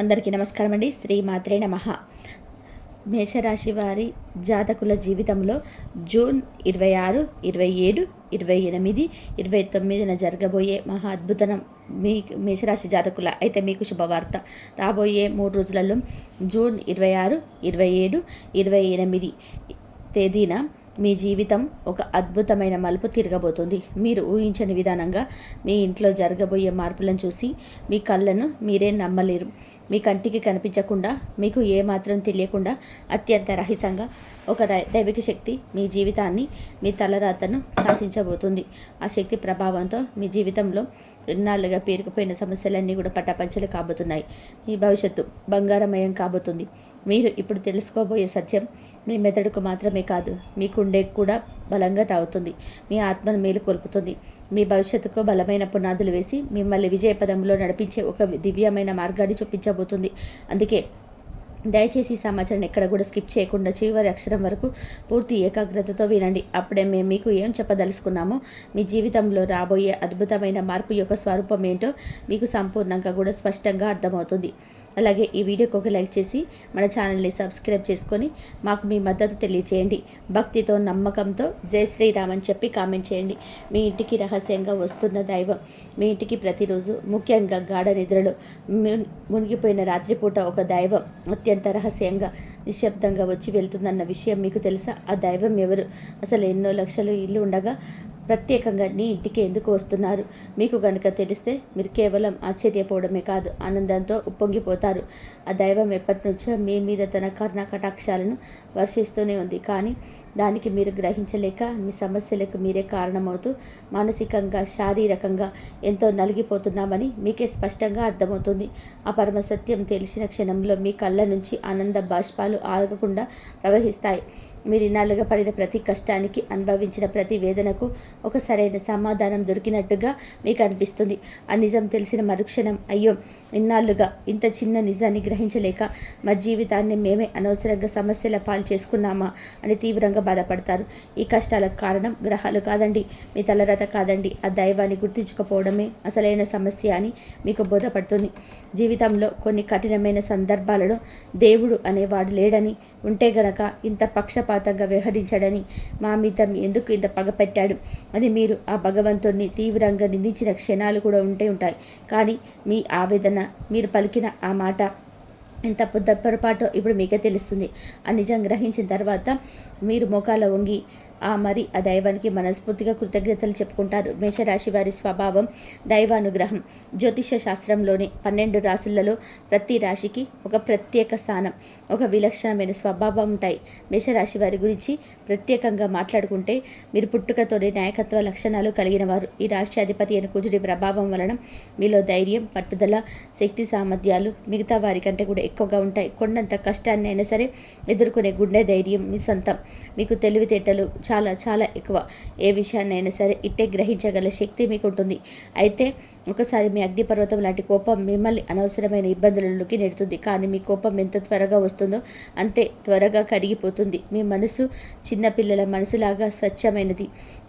అందరికీ నమస్కారం అండి. శ్రీ మాత్రే నమ. మేషరాశి వారి జాతకుల జీవితంలో జూన్ ఇరవై ఆరు ఇరవై ఏడు ఇరవై ఎనిమిది ఇరవై తొమ్మిదిన జరగబోయే మహా అద్భుతం మీ మేషరాశి జాతకుల అయితే మీకు శుభవార్త. రాబోయే మూడు రోజులలో జూన్ ఇరవై ఆరు ఇరవై ఏడు ఇరవై ఎనిమిది తేదీన మీ జీవితం ఒక అద్భుతమైన మలుపు తిరగబోతుంది. మీరు ఊహించని విధానంగా మీ ఇంట్లో జరగబోయే మార్పులను చూసి మీ కళ్ళను మీరే నమ్మలేరు. మీ కంటికి కనిపించకుండా మీకు ఏమాత్రం తెలియకుండా అత్యంత రహితంగా ఒక రై- దైవిక శక్తి మీ జీవితాన్ని మీ తలరాతను శాసించబోతుంది. ఆ శక్తి ప్రభావంతో మీ జీవితంలో ఇన్నాళ్ళుగా పేరుకుపోయిన సమస్యలన్నీ కూడా పటాపంచలు కాబోతున్నాయి. మీ భవిష్యత్తు బంగారమయం కాబోతుంది. మీరు ఇప్పుడు తెలుసుకోబోయే సత్యం మీ మెదడుకు మాత్రమే కాదు మీ కుండే కూడా బలంగా తాగుతుంది. మీ ఆత్మను మేలుకొల్పుతుంది మీ భవిష్యత్తుకు బలమైన పునాదులు వేసి మిమ్మల్ని విజయపదంలో నడిపించే ఒక దివ్యమైన మార్గాన్ని చూపించబోతుంది. అందుకే దయచేసి ఈ సమాచారాన్ని ఎక్కడ కూడా స్కిప్ చేయకుండా చివరి అక్షరం వరకు పూర్తి ఏకాగ్రతతో వినండి. అప్పుడే మేము మీకు ఏం చెప్పదలుచుకున్నామో మీ జీవితంలో రాబోయే అద్భుతమైన మార్పు యొక్క స్వరూపం ఏంటో మీకు సంపూర్ణంగా కూడా స్పష్టంగా అర్థమవుతుంది. అలాగే ఈ వీడియోకి ఒక లైక్ చేసి మన ఛానల్ని సబ్స్క్రైబ్ చేసుకొని మాకు మీ మద్దతు తెలియచేయండి. భక్తితో నమ్మకంతో జై శ్రీరామ్ అని చెప్పి కామెంట్ చేయండి. మీ ఇంటికి రహస్యంగా వస్తున్న దైవం మీ ఇంటికి ప్రతిరోజు ముఖ్యంగా గాఢ నిద్రలో మునిగిపోయిన రాత్రిపూట ఒక దైవం అత్యంత రహస్యంగా నిశ్శబ్దంగా వచ్చి వెళ్తుందన్న విషయం మీకు తెలుసా? ఆ దైవం ఎవరు? అసలు ఎన్నో లక్షలు ఇల్లు ఉండగా ప్రత్యేకంగా నీ ఇంటికి ఎందుకు వస్తున్నారు? మీకు గనుక తెలిస్తే మీరు కేవలం ఆశ్చర్యపోవడమే కాదు ఆనందంతో ఉప్పొంగిపోతారు. ఆ దైవం ఎప్పటి నుంచో మీ మీద తన కర్ణ కటాక్షాలను వర్షిస్తూనే ఉంది. కానీ దానికి మీరు గ్రహించలేక మీ సమస్యలకు మీరే కారణమవుతూ మానసికంగా శారీరకంగా ఎంతో నలిగిపోతున్నామని మీకే స్పష్టంగా అర్థమవుతుంది. ఆ పరమ సత్యం తెలిసిన క్షణంలో మీ కళ్ళ నుంచి ఆనంద బాష్పాలు ఆగకుండా ప్రవహిస్తాయి. మీరు ఇన్నాళ్ళుగా పడిన ప్రతి కష్టానికి అనుభవించిన ప్రతి వేదనకు ఒక సరైన సమాధానం దొరికినట్టుగా మీకు అనిపిస్తుంది. ఆ నిజం తెలిసిన మరుక్షణం అయ్యో ఇన్నాళ్ళుగా ఇంత చిన్న నిజాన్ని గ్రహించలేక మా జీవితాన్ని మేమే అనవసరంగా సమస్యల పాలు చేసుకున్నామా అని తీవ్రంగా బాధపడతారు. ఈ కష్టాలకు కారణం గ్రహాలు కాదండి మీ తలరత కాదండి. ఆ దైవాన్ని గుర్తించకపోవడమే అసలైన సమస్య అని మీకు బోధపడుతుంది. జీవితంలో కొన్ని కఠినమైన సందర్భాలలో దేవుడు అనేవాడు లేడని ఉంటే గనక ఇంత పక్షపాతంగా వ్యవహరించాడని మా మీద ఎందుకు ఇంత పగ పెట్టాడు? అని మీరు ఆ భగవంతుణ్ణి తీవ్రంగా నిందించిన క్షణాలు కూడా ఉంటే ఉంటాయి. కానీ మీ ఆవేదన మీరు పలికిన ఆ మాట ఎంత పొద్దు పొరపాటో ఇప్పుడు మీకే తెలుస్తుంది. ఆ నిజం గ్రహించిన తర్వాత మీరు మోకాల వంగి ఆ మరి ఆ దైవానికి మనస్ఫూర్తిగా కృతజ్ఞతలు చెప్పుకుంటారు. మేషరాశి వారి స్వభావం దైవానుగ్రహం. జ్యోతిష శాస్త్రంలోని పన్నెండు రాశులలో ప్రతి రాశికి ఒక ప్రత్యేక స్థానం ఒక విలక్షణమైన స్వభావం ఉంటాయి. మేషరాశి వారి గురించి ప్రత్యేకంగా మాట్లాడుకుంటే మీరు పుట్టుకతోనే నాయకత్వ లక్షణాలు కలిగిన వారు. ఈ రాశి అధిపతి అయిన కుజుడి ప్రభావం వలన మీలో ధైర్యం పట్టుదల శక్తి సామర్థ్యాలు మిగతా వారి కంటే కూడా ఎక్కువగా ఉంటాయి. కొండంత కష్టాన్ని అయినా సరే ఎదుర్కొనే గుండె ధైర్యం మీ సొంతం. మీకు తెలివితేటలు చాలా చాలా ఎక్కువ. ఏ విషయాన్నైనా సరే ఇట్టే గ్రహించగల శక్తి మీకు ఉంటుంది అయితే ఒకసారి మీ అగ్నిపర్వతం లాంటి కోపం మిమ్మల్ని అనవసరమైన ఇబ్బందులలోకి నెడుతుంది. కానీ మీ కోపం ఎంత త్వరగా వస్తుందో అంతే త్వరగా కరిగిపోతుంది. మీ మనసు చిన్నపిల్లల మనసులాగా స్వచ్ఛమైనది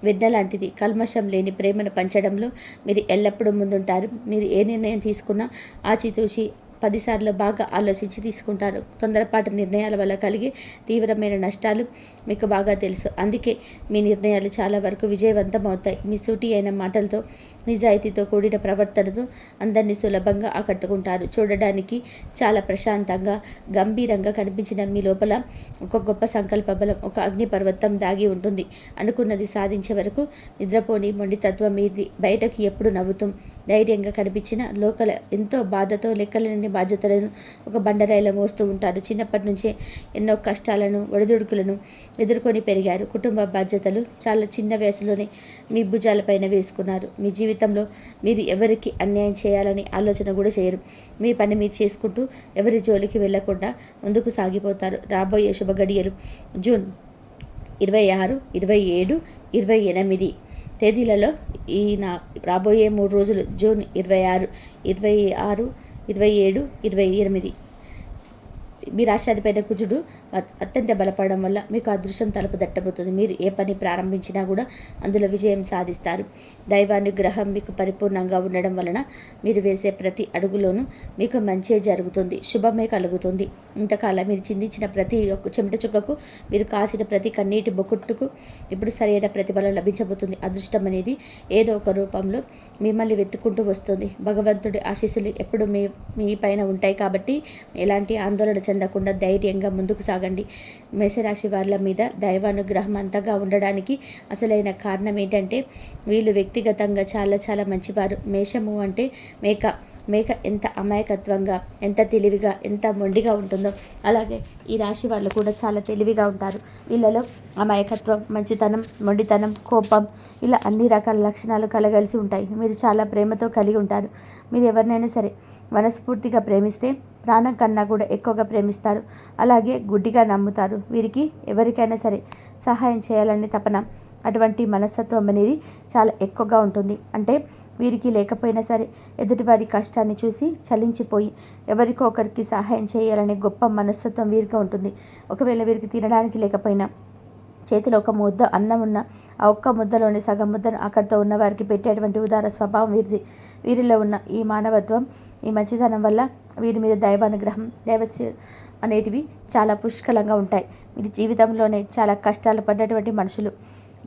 వెన్నలాంటిది కల్మషం లేని ప్రేమను పంచడంలో మీరు ఎల్లప్పుడూ ముందుంటారు. మీరు ఏ నిర్ణయం తీసుకున్నా ఆచితూచి పదిసార్లు బాగా ఆలోచించి తీసుకుంటారు. తొందరపాటు నిర్ణయాల వల్ల కలిగే తీవ్రమైన నష్టాలు మీకు బాగా తెలుసు. అందుకే మీ నిర్ణయాలు చాలా వరకు విజయవంతం అవుతాయి మీ సూటి అయిన మాటలతో నిజాయితీతో కూడిన ప్రవర్తనతో అందరినీ సులభంగా ఆకట్టుకుంటారు. చూడడానికి చాలా ప్రశాంతంగా గంభీరంగా కనిపించిన మీ లోపల ఒక గొప్ప సంకల్ప బలం ఒక అగ్నిపర్వతం దాగి ఉంటుంది. అనుకున్నది సాధించే వరకు నిద్రపోని మొండితత్వం మీది. బయటకు ఎప్పుడు నవ్వుతాం. ధైర్యంగా కనిపించిన లోకల ఎంతో బాధతో లెక్కలేని బాధ్యతలను ఒక బండరాయిలో మోస్తూ ఉంటారు. చిన్నప్పటి నుంచే ఎన్నో కష్టాలను ఒడిదుడుకులను ఎదుర్కొని పెరిగారు. కుటుంబ బాధ్యతలు చాలా చిన్న వయసులోనే మీ భుజాలపైన వేసుకున్నారు. మీ జీవితంలో మీరు ఎవరికి అన్యాయం చేయాలని ఆలోచన కూడా చేయరు. మీ పని మీరు చేసుకుంటూ ఎవరి జోలికి వెళ్ళకుండా ముందుకు సాగిపోతారు. రాబోయే శుభ గడియలు జూన్ ఇరవై ఆరు ఇరవై ఏడు ఇరవై ఎనిమిది తేదీలలో ఈ నా రాబోయే మూడు రోజులు జూన్ ఇరవై ఆరు ఇరవై ఆరు ఇరవై ఏడు ఇరవై ఎనిమిది. మీ రాష్ట్రాధిపైన కుజుడు అత్యంత బలపడడం వల్ల మీకు అదృష్టం తలుపు తట్టబోతుంది మీరు ఏ పని ప్రారంభించినా కూడా అందులో విజయం సాధిస్తారు. దైవానుగ్రహం మీకు పరిపూర్ణంగా ఉండడం వలన మీరు వేసే ప్రతి అడుగులోనూ మీకు మంచే జరుగుతుంది. శుభమే కలుగుతుంది. ఇంతకాలం మీరు చిందించిన ప్రతి ఒక్క చెమట చుక్కకు మీరు కాసిన ప్రతి కన్నీటి బొకుట్టుకు ఇప్పుడు సరైన ప్రతిఫలం లభించబోతుంది. అదృష్టం అనేది ఏదో ఒక రూపంలో మిమ్మల్ని వెతుక్కుంటూ వస్తుంది. భగవంతుడి ఆశీస్సులు ఎప్పుడు మీ మీ పైన ఉంటాయి కాబట్టి ఎలాంటి ఆందోళన చెందకుండా ధైర్యంగా ముందుకు సాగండి. మేషరాశి వాళ్ళ మీద దైవానుగ్రహం అంతగా ఉండడానికి అసలైన కారణం ఏంటంటే వీళ్ళు వ్యక్తిగతంగా చాలా చాలా మంచివారు. మేషము అంటే మేక. మేక ఎంత అమాయకత్వంగా ఎంత తెలివిగా ఎంత మొండిగా ఉంటుందో. అలాగే ఈ రాశి వాళ్ళు కూడా చాలా తెలివిగా ఉంటారు. వీళ్ళలో అమాయకత్వం మంచితనం మొండితనం కోపం ఇలా అన్ని రకాల లక్షణాలు కలగలిసి ఉంటాయి. మీరు చాలా ప్రేమతో కలిగి ఉంటారు. మీరు ఎవరినైనా సరే మనస్ఫూర్తిగా ప్రేమిస్తే ప్రాణం కన్నా కూడా ఎక్కువగా ప్రేమిస్తారు. అలాగే గుడ్డిగా నమ్ముతారు. వీరికి ఎవరికైనా సరే సహాయం చేయాలని తపన అటువంటి మనస్తత్వం అనేది చాలా ఎక్కువగా ఉంటుంది. అంటే వీరికి లేకపోయినా సరే ఎదుటివారి కష్టాన్ని చూసి చలించిపోయి ఎవరికో ఒకరికి సహాయం చేయాలనే గొప్ప మనస్తత్వం వీరికి ఉంటుంది. ఒకవేళ వీరికి తినడానికి లేకపోయినా చేతిలో ఒక ముద్ద అన్నం ఉన్న ఆ ఒక్క ముద్దలోని సగం ముద్దను అక్కడితో ఉన్న వారికి పెట్టేటువంటి ఉదార స్వభావం వీరిది. వీరిలో ఉన్న ఈ మానవత్వం ఈ మంచితనం వల్ల వీరి మీద దైవానుగ్రహం దైవస్య అనేటివి చాలా పుష్కలంగా ఉంటాయి. వీరి జీవితంలోనే చాలా కష్టాలు పడ్డటువంటి మనుషులు.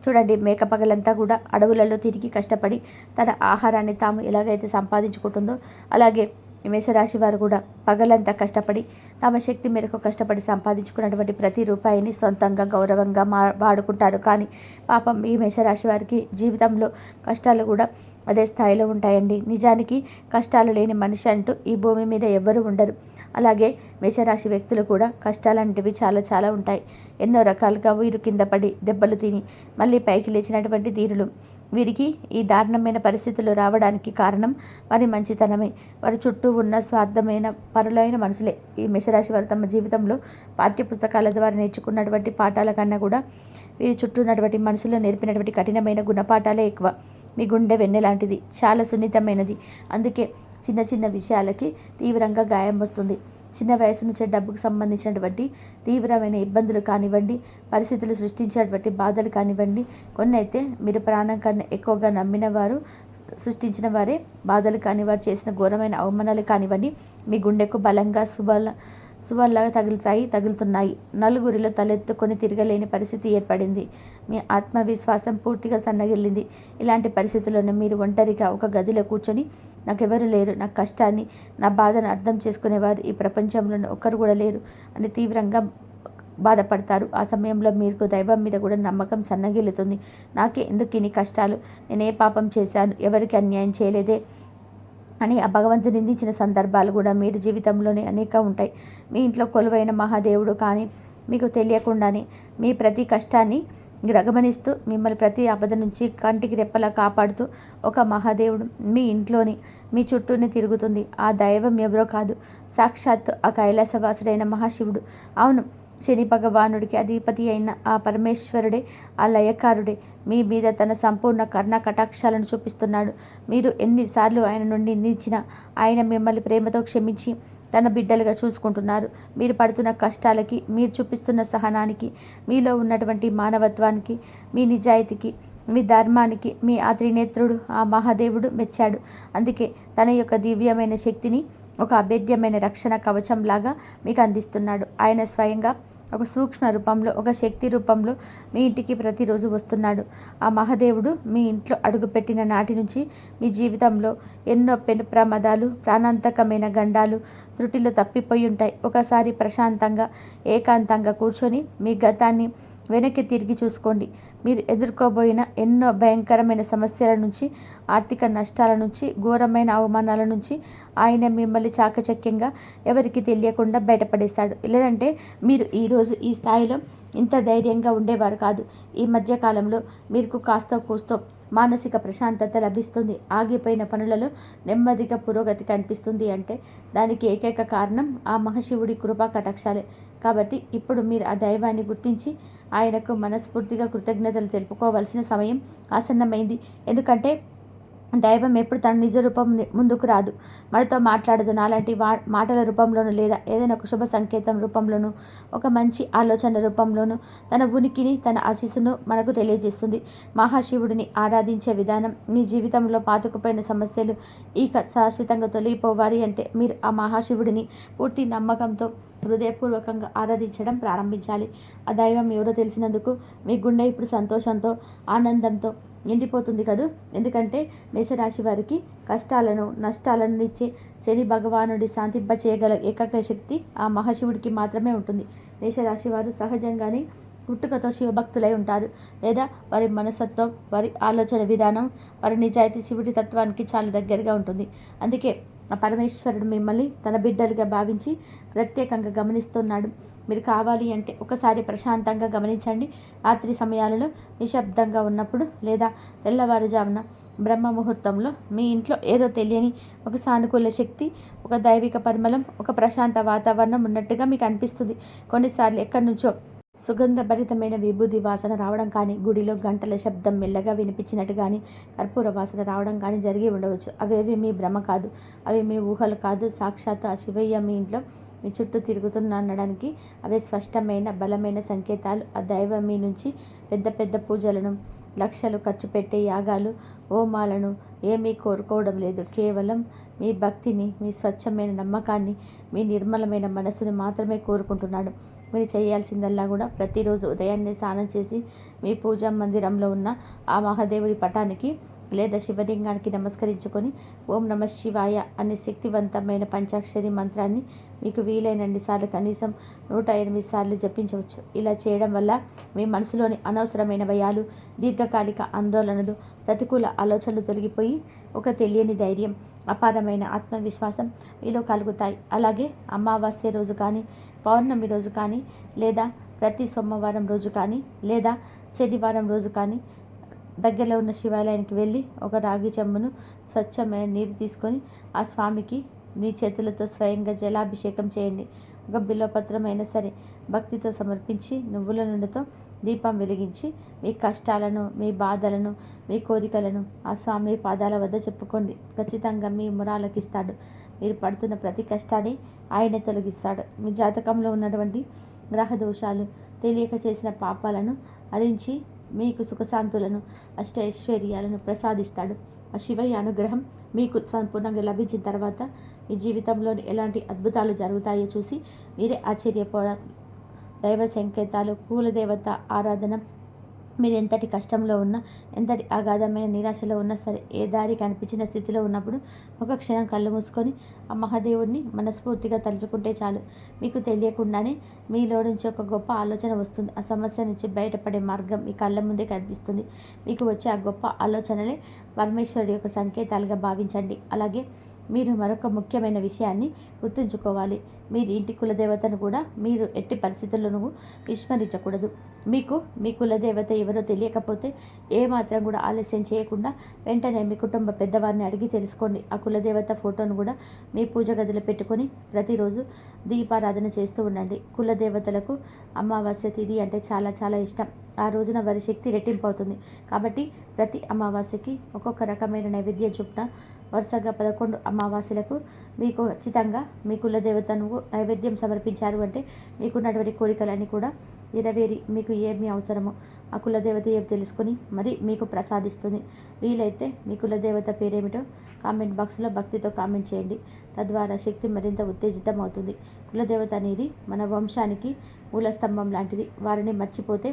చూడండి మేక పగలంతా కూడా అడవులలో తిరిగి కష్టపడి తన ఆహారాన్ని తాము ఎలాగైతే సంపాదించుకుంటుందో అలాగే మేషరాశి వారు కూడా పగలంతా కష్టపడి తమ శక్తి మేరకు కష్టపడి సంపాదించుకున్నటువంటి ప్రతి రూపాయిని సొంతంగా గౌరవంగా మా వాడుకుంటారు. కానీ పాపం ఈ మేషరాశి వారికి జీవితంలో కష్టాలు కూడా అదే స్థాయిలో ఉంటాయండి. నిజానికి కష్టాలు లేని మనిషి అంటూ ఈ భూమి మీద ఎవ్వరూ ఉండరు. అలాగే మేషరాశి వ్యక్తులు కూడా కష్టాలంటివి చాలా చాలా ఉంటాయి. ఎన్నో రకాలుగా వీరు కింద పడి దెబ్బలు తిని మళ్ళీ పైకి లేచినటువంటి తీరులు వీరికి ఈ దారుణమైన పరిస్థితులు రావడానికి కారణం వారి మంచితనమే. వారి చుట్టూ ఉన్న స్వార్థమైన పరులైన మనుషులే. ఈ మేషరాశి వారు తమ జీవితంలో పాఠ్య పుస్తకాల ద్వారా నేర్చుకున్నటువంటి పాఠాల కన్నా కూడా వీరి చుట్టూ ఉన్నటువంటి మనుషులు నేర్పినటువంటి కఠినమైన గుణపాఠాలే ఎక్కువ. మీ గుండె వెన్నెలాంటిది చాలా సున్నితమైనది. అందుకే చిన్న చిన్న విషయాలకి తీవ్రంగా గాయం వస్తుంది. చిన్న వయసు నుంచే డబ్బుకు సంబంధించినటువంటి తీవ్రమైన ఇబ్బందులు కానివ్వండి పరిస్థితులు సృష్టించినటువంటి బాధలు కానివ్వండి కొన్ని అయితే మీరు ప్రాణం కన్నా ఎక్కువగా నమ్మిన వారు సృష్టించిన వారే బాధలు కాని వారు చేసిన ఘోరమైన అవమానాలు కానివ్వండి మీ గుండెకు బలంగా శుభల సువర్లాగా తగులుతాయి తగులుతున్నాయి. నలుగురిలో తలెత్తుకొని తిరగలేని పరిస్థితి ఏర్పడింది. మీ ఆత్మవిశ్వాసం పూర్తిగా సన్నగిల్లింది. ఇలాంటి పరిస్థితుల్లోనే మీరు ఒంటరిగా ఒక గదిలో కూర్చొని నాకెవరు లేరు. నా కష్టాన్ని నా బాధను అర్థం చేసుకునేవారు ఈ ప్రపంచంలో ఒక్కరు కూడా లేరు అని తీవ్రంగా బాధపడతారు. ఆ సమయంలో మీకు దైవం మీద కూడా నమ్మకం సన్నగిల్లుతుంది. నాకే ఎందుకు ఇన్ని కష్టాలు? నేనే పాపం చేశాను. ఎవరికి అన్యాయం చేయలేదే? అని ఆ భగవంతుని నిందించిన సందర్భాలు కూడా మీరు జీవితంలోనే అనేక ఉంటాయి. మీ ఇంట్లో కొలువైన మహాదేవుడు కానీ మీకు తెలియకుండానే మీ ప్రతి కష్టాన్ని గమనిస్తూ మిమ్మల్ని ప్రతి ఆపద నుంచి కంటికి రెప్పలా కాపాడుతూ ఒక మహాదేవుడు మీ ఇంట్లోని మీ చుట్టూనే తిరుగుతుంది. ఆ దైవం ఎవరో కాదు. సాక్షాత్ ఆ కైలాసవాసుడైన మహాశివుడు. అవును శని భగవానుడికి అధిపతి అయిన ఆ పరమేశ్వరుడే ఆ లయకారుడే మీ మీద తన సంపూర్ణ కర్ణ కటాక్షాలను చూపిస్తున్నాడు మీరు ఎన్నిసార్లు ఆయన నుండి నిందించినా ఆయన మిమ్మల్ని ప్రేమతో క్షమించి తన బిడ్డలుగా చూసుకుంటున్నారు మీరు పడుతున్న కష్టాలకి మీరు చూపిస్తున్న సహనానికి మీలో ఉన్నటువంటి మానవత్వానికి మీ నిజాయితీకి మీ ధర్మానికి మీ ఆ త్రినేత్రుడు ఆ మహాదేవుడు మెచ్చాడు అందుకే తన యొక్క దివ్యమైన శక్తిని ఒక అభేద్యమైన రక్షణ కవచంలాగా మీకు అందిస్తున్నాడు. ఆయన స్వయంగా ఒక సూక్ష్మ రూపంలో ఒక శక్తి రూపంలో మీ ఇంటికి ప్రతిరోజు వస్తున్నాడు. ఆ మహాదేవుడు మీ ఇంట్లో అడుగుపెట్టిన నాటి నుంచి మీ జీవితంలో ఎన్నో పెను ప్రమాదాలు ప్రాణాంతకమైన గండాలు త్రుటిలో తప్పిపోయి ఉంటాయి. ఒకసారి ప్రశాంతంగా ఏకాంతంగా కూర్చొని మీ గతాన్ని వెనక్కి తిరిగి చూసుకోండి. మీరు ఎదుర్కోబోయిన ఎన్నో భయంకరమైన సమస్యల నుంచి ఆర్థిక నష్టాల నుంచి ఘోరమైన అవమానాల నుంచి ఆయన మిమ్మల్ని చాకచక్యంగా ఎవరికి తెలియకుండా బయటపడేస్తాడు లేదంటే మీరు ఈరోజు ఈ స్థాయిలో ఇంత ధైర్యంగా ఉండేవారు కాదు. ఈ మధ్యకాలంలో మీకు కాస్త కూస్తో మానసిక ప్రశాంతత లభిస్తుంది. ఆగిపోయిన పనులలో నెమ్మదిగా పురోగతి కనిపిస్తుంది అంటే దానికి ఏకైక కారణం ఆ మహాశివుడి కృపా కటాక్షాలే. కాబట్టి ఇప్పుడు మీరు ఆ దైవాన్ని గుర్తించి ఆయనకు మనస్ఫూర్తిగా కృతజ్ఞతలు తెలుపుకోవాల్సిన సమయం ఆసన్నమైంది. ఎందుకంటే దైవం ఎప్పుడు తన నిజ రూపం ముందుకు రాదు. మనతో మాట్లాడదు. నాలాంటి వా మాటల రూపంలోనూ లేదా ఏదైనా ఒక శుభ సంకేతం రూపంలోనూ ఒక మంచి ఆలోచన రూపంలోనూ తన ఉనికిని తన ఆశీస్సును మనకు తెలియజేస్తుంది. మహాశివుడిని ఆరాధించే విధానం మీ జీవితంలో పాతుకుపోయిన సమస్యలు ఇక శాశ్వతంగా తొలగిపోవాలి అంటే మీరు ఆ మహాశివుడిని పూర్తి నమ్మకంతో హృదయపూర్వకంగా ఆరాధించడం ప్రారంభించాలి. ఆ దైవం ఎవరో తెలిసినందుకు మీ గుండె ఇప్పుడు సంతోషంతో ఆనందంతో నిండిపోతుంది కదూ? ఎందుకంటే మేషరాశి వారికి కష్టాలను నష్టాలను ఇచ్చే శని భగవానుడి శాంతింప చేయగల ఏకైక శక్తి ఆ మహాశివుడికి మాత్రమే ఉంటుంది. మేషరాశి వారు సహజంగానే పుట్టుకతో శివభక్తులై ఉంటారు. లేదా వారి మనసత్వం వారి ఆలోచన విధానం వారి నిజాయితీ శివుడి తత్వానికి చాలా దగ్గరగా ఉంటుంది. అందుకే పరమేశ్వరుడు మిమ్మల్ని తన బిడ్డలుగా భావించి ప్రత్యేకంగా గమనిస్తున్నాడు. మీరు కావాలి అంటే ఒకసారి ప్రశాంతంగా గమనించండి. రాత్రి సమయాలలో నిశ్శబ్దంగా ఉన్నప్పుడు లేదా తెల్లవారుజామున బ్రహ్మ ముహూర్తంలో మీ ఇంట్లో ఏదో తెలియని ఒక సానుకూల శక్తి ఒక దైవిక పరిమళం ఒక ప్రశాంత వాతావరణం ఉన్నట్టుగా మీకు అనిపిస్తుంది. కొన్నిసార్లు ఎక్కడి నుంచో సుగంధభరితమైన విభూది వాసన రావడం కానీ గుడిలో గంటల శబ్దం మెల్లగా వినిపించినట్టు కానీ కర్పూర వాసన రావడం కానీ జరిగి ఉండవచ్చు. అవేవి మీ భ్రమ కాదు. అవి మీ ఊహలు కాదు. సాక్షాత్ ఆ శివయ్య మీ ఇంట్లో మీ చుట్టూ తిరుగుతున్నడానికి అవే స్పష్టమైన బలమైన సంకేతాలు. ఆ దైవం మీ నుంచి పెద్ద పెద్ద పూజలను లక్షలు ఖర్చు పెట్టే యాగాలు హోమాలను ఏమీ కోరుకోవడం లేదు. కేవలం మీ భక్తిని మీ స్వచ్ఛమైన నమ్మకాన్ని మీ నిర్మలమైన మనసుని మాత్రమే కోరుకుంటున్నాడు. మీరు చేయాల్సిందల్లా కూడా ప్రతిరోజు ఉదయాన్నే స్నానం చేసి మీ పూజా మందిరంలో ఉన్న ఆ మహాదేవుడి పటానికి లేదా శివలింగానికి నమస్కరించుకొని ఓం నమ శివాయ అనే శక్తివంతమైన పంచాక్షరి మంత్రాన్ని మీకు వీలైనన్ని సార్లు కనీసం నూట ఎనిమిది సార్లు జపించవచ్చు. ఇలా చేయడం వల్ల మీ మనసులోని అనవసరమైన భయాలు దీర్ఘకాలిక ఆందోళనలు ప్రతికూల ఆలోచనలు తొలగిపోయి ఒక తెలియని ధైర్యం అపారమైన ఆత్మవిశ్వాసం మీలో కలుగుతాయి. అలాగే అమావాస్య రోజు కానీ పౌర్ణమి రోజు కానీ లేదా ప్రతి సోమవారం రోజు కానీ లేదా శనివారం రోజు కానీ దగ్గరలో ఉన్న శివాలయానికి వెళ్ళి ఒక రాగి చెంబును స్వచ్ఛమైన నీరు తీసుకొని ఆ స్వామికి మీ చేతులతో స్వయంగా జలాభిషేకం చేయండి. ఒక బిల్వపత్రమైనా సరే భక్తితో సమర్పించి నువ్వుల నూనెతో దీపం వెలిగించి మీ కష్టాలను మీ బాధలను మీ కోరికలను ఆ స్వామి పాదాల వద్ద చెప్పుకోండి. ఖచ్చితంగా మీ మురాలకిస్తాడు. మీరు పడుతున్న ప్రతి కష్టాన్ని ఆయనే తొలగిస్తాడు. మీ జాతకంలో ఉన్నటువంటి గ్రహ దోషాలు తెలియక చేసిన పాపాలను హరించి మీకు సుఖశాంతులను అష్టైశ్వర్యాలను ప్రసాదిస్తాడు. ఆ శివయ్య అనుగ్రహం మీకు సంపూర్ణంగా లభించిన తర్వాత మీ జీవితంలోని ఎలాంటి అద్భుతాలు జరుగుతాయో చూసి మీరే ఆశ్చర్యపోవడం దైవ సంకేతాలు కులదేవత ఆరాధన. మీరు ఎంతటి కష్టంలో ఉన్నా ఎంతటి అగాధమైన నిరాశలో ఉన్నా సరే ఏ దారి కనిపించిన స్థితిలో ఉన్నప్పుడు ఒక క్షణం కళ్ళు మూసుకొని ఆ మహాదేవుడిని మనస్ఫూర్తిగా తలుచుకుంటే చాలు. మీకు తెలియకుండానే మీలో నుంచి ఒక గొప్ప ఆలోచన వస్తుంది. ఆ సమస్య నుంచి బయటపడే మార్గం మీ కళ్ళ ముందే కనిపిస్తుంది. మీకు వచ్చే ఆ గొప్ప ఆలోచనలే పరమేశ్వరుడి యొక్క సంకేతాలుగా భావించండి. అలాగే మీరు మరొక ముఖ్యమైన విషయాన్ని గుర్తుంచుకోవాలి. మీరు ఇంటి కులదేవతను కూడా మీరు ఎట్టి పరిస్థితుల్లోనూ విస్మరించకూడదు. మీకు మీ కులదేవత ఎవరో తెలియకపోతే ఏమాత్రం కూడా ఆలస్యం చేయకుండా వెంటనే మీ కుటుంబ పెద్దవారిని అడిగి తెలుసుకోండి. ఆ కులదేవత ఫోటోను కూడా మీ పూజ గదిలో పెట్టుకొని ప్రతిరోజు దీపారాధన చేస్తూ ఉండండి. కులదేవతలకు అమావాస్య తిథి అంటే చాలా చాలా ఇష్టం. ఆ రోజున వారి శక్తి రెట్టింపు అవుతుంది కాబట్టి ప్రతి అమావాస్యకి ఒక్కొక్క రకమైన నైవేద్యం చొప్పున వరుసగా పదకొండు అమావాస్యలకు మీకు ఖచ్చితంగా మీ కులదేవతను నైవేద్యం సమర్పించారు అంటే మీకున్నటువంటి కోరికలన్నీ కూడా నెరవేరి మీకు ఏమి అవసరమో ఆ కులదేవత ఏమి తెలుసుకొని మరి మీకు ప్రసాదిస్తుంది. వీలైతే మీ కులదేవత పేరేమిటో కామెంట్ బాక్స్లో భక్తితో కామెంట్ చేయండి. తద్వారా శక్తి మరింత ఉత్తేజితం అవుతుంది కులదేవత అనేది మన వంశానికి మూలస్తంభం లాంటిది. వారిని మర్చిపోతే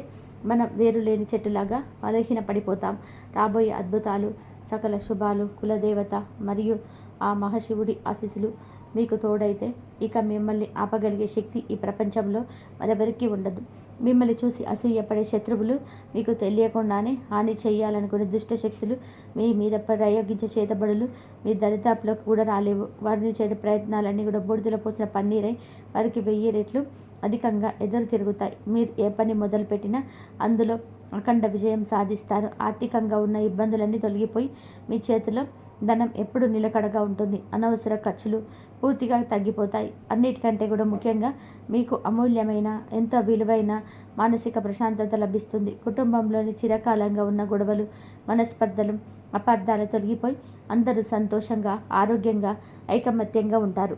మనం వేరు లేని చెట్టులాగా బలహీన పడిపోతాం రాబోయే అద్భుతాలు సకల శుభాలు కులదేవత మరియు ఆ మహాశివుడి ఆశీస్సులు మీకు తోడైతే ఇక మిమ్మల్ని ఆపగలిగే శక్తి ఈ ప్రపంచంలో మరెవరికి ఉండదు. మిమ్మల్ని చూసి అసూయపడే శత్రువులు మీకు తెలియకుండానే హాని చేయాలనుకునే దుష్టశక్తులు మీ మీద ప్రయోగించే చేతబడులు మీ దరిదాపులకు కూడా రాలేవు. వారిని చేయడం ప్రయత్నాలన్నీ కూడా బూడిదలో పోసిన పన్నీరై. వారికి వెయ్యి రెట్లు అధికంగా ఎదురు తిరుగుతాయి. మీరు ఏ పని మొదలుపెట్టినా అందులో అఖండ విజయం సాధిస్తారు. ఆర్థికంగా ఉన్న ఇబ్బందులన్నీ తొలగిపోయి మీ చేతిలో ధనం ఎప్పుడు నిలకడగా ఉంటుంది. అనవసర ఖర్చులు పూర్తిగా తగ్గిపోతాయి. అన్నిటికంటే కూడా ముఖ్యంగా మీకు అమూల్యమైన ఎంతో విలువైన మానసిక ప్రశాంతత లభిస్తుంది. కుటుంబంలోని చిరకాలంగా ఉన్న గొడవలు మనస్పర్ధలు అపార్థాలు తొలగిపోయి అందరూ సంతోషంగా ఆరోగ్యంగా ఐకమత్యంగా ఉంటారు.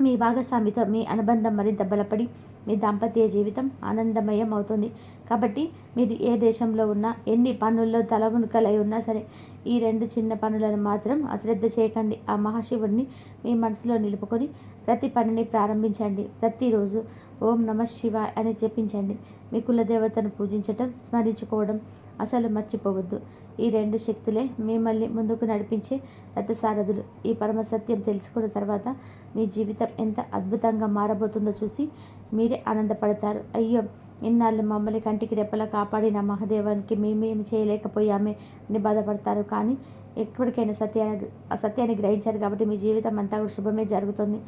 మీ భాగస్వామితో మీ అనుబంధం మరింత బలపడి మీ దాంపత్య జీవితం ఆనందమయం అవుతుంది కాబట్టి మీరు ఏ దేశంలో ఉన్నా ఎన్ని పనుల్లో తలమునకలై ఉన్నా సరే ఈ రెండు చిన్న పనులను మాత్రం అశ్రద్ధ చేయకండి. ఆ మహాశివుడిని మీ మనసులో నిలుపుకొని ప్రతి పనిని ప్రారంభించండి. ప్రతిరోజు ఓం నమ శివ అని జపించండి. మీ కులదేవతను పూజించటం స్మరించుకోవడం అసలు మర్చిపోవద్దు. ఈ రెండు శక్తులే మిమ్మల్ని ముందుకు నడిపించే రథసారథులు. ఈ పరమ సత్యం తెలుసుకున్న తర్వాత మీ జీవితం ఎంత అద్భుతంగా మారబోతుందో చూసి మీరే ఆనందపడతారు. అయ్యో ఇన్నాళ్ళు మమ్మల్ని కంటికి రెప్పలా కాపాడిన మహాదేవానికి మేమేమి చేయలేకపోయామే అని బాధపడతారు. కానీ ఎప్పటికైనా సత్యాన్ని సత్యాన్ని గ్రహించారు కాబట్టి మీ జీవితం అంతా కూడా శుభమే జరుగుతుంది.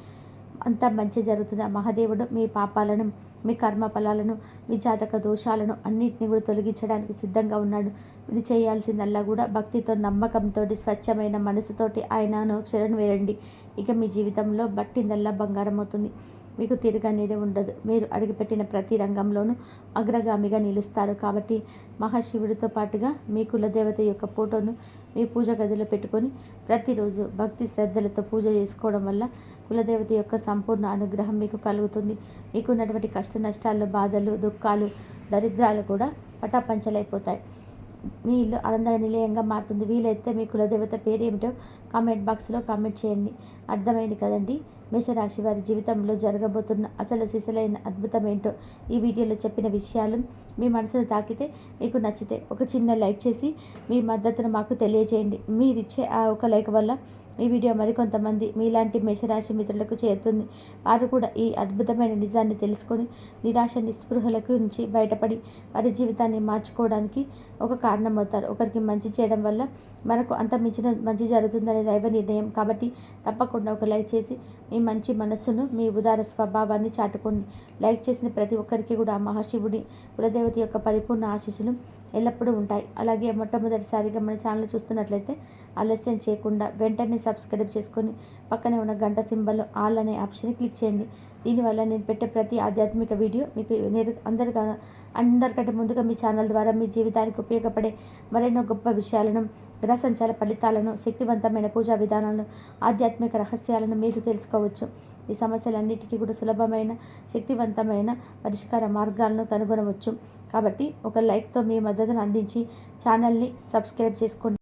అంతా మంచి జరుగుతుంది. ఆ మహాదేవుడు మీ పాపాలను మీ కర్మ ఫలాలను మీ జాతక దోషాలను అన్నింటినీ కూడా తొలగించడానికి సిద్ధంగా ఉన్నాడు. ఇది చేయాల్సిందల్లా కూడా భక్తితో నమ్మకంతో స్వచ్ఛమైన మనసుతోటి ఆయనను శరణు వేరండి. ఇక మీ జీవితంలో బట్టిందల్లా బంగారం అవుతుంది మీకు తిరగనేది ఉండదు. మీరు అడుగుపెట్టిన ప్రతి రంగంలోనూ అగ్రగామిగా నిలుస్తారు. కాబట్టి మహాశివుడితో పాటుగా మీ కులదేవత యొక్క ఫోటోను మీ పూజ గదిలో పెట్టుకొని ప్రతిరోజు భక్తి శ్రద్ధలతో పూజ చేసుకోవడం వల్ల కులదేవత యొక్క సంపూర్ణ అనుగ్రహం మీకు కలుగుతుంది. మీకున్నటువంటి కష్ట నష్టాలు బాధలు దుఃఖాలు దరిద్రాలు కూడా పటాపంచలైపోతాయి. మీ ఇల్లు ఆనంద నిలయంగా మారుతుంది. వీలైతే మీ కులదేవత పేరు ఏమిటో కామెంట్ బాక్స్లో కామెంట్ చేయండి. అర్థమైంది కదండి? మేషరాశి వారి జీవితంలో జరగబోతున్న అసలు సిసలైన అద్భుతం ఏంటో ఈ వీడియోలో చెప్పిన విషయాలు మీ మనసును తాకితే మీకు నచ్చితే ఒక చిన్న లైక్ చేసి మీ మద్దతును మాకు తెలియజేయండి. మీరిచ్చే ఆ ఒక లైక్ వల్ల ఈ వీడియో మరికొంతమంది మీలాంటి మేషరాశి మిత్రులకు చేరుతుంది. వారు కూడా ఈ అద్భుతమైన నిజాన్ని తెలుసుకొని నిరాశ నిస్పృహలకు నుంచి బయటపడి వారి జీవితాన్ని మార్చుకోవడానికి ఒక కారణమవుతారు. ఒకరికి మంచి చేయడం వల్ల మనకు అంత మించిన మంచి జరుగుతుందనే దైవ నిర్ణయం. కాబట్టి తప్పకుండా ఒక లైక్ చేసి మీ మంచి మనస్సును మీ ఉదార స్వభావాన్ని చాటుకోండి. లైక్ చేసిన ప్రతి ఒక్కరికి కూడా మహాశివుడి కులదేవత యొక్క పరిపూర్ణ ఆశీస్సులు ఎల్లప్పుడూ ఉంటాయి. అలాగే మొట్టమొదటిసారిగా మన ఛానల్ చూస్తున్నట్లయితే ఆలస్యం చేయకుండా వెంటనే సబ్స్క్రైబ్ చేసుకొని పక్కనే ఉన్న గంట సింబల్ ఆల్ అనే ఆప్షన్ క్లిక్ చేయండి. దీనివల్ల నేను పెట్టే ప్రతి ఆధ్యాత్మిక వీడియో మీకు నేరు అందరిగా అందరికంటే ముందుగా మీ ఛానల్ ద్వారా మీ జీవితానికి ఉపయోగపడే మరెన్నో గొప్ప విషయాలను గ్రహసంచార ఫలితాలను శక్తివంతమైన పూజా విధానాలను ఆధ్యాత్మిక రహస్యాలను మీరు తెలుసుకోవచ్చు. ఈ సమస్యలన్నిటికీ కూడా సులభమైన శక్తివంతమైన పరిష్కార మార్గాలను కనుగొనవచ్చు. కాబట్టి ఒక లైక్తో మీ మద్దతును అందించి ఛానల్ని సబ్స్క్రైబ్ చేసుకోండి.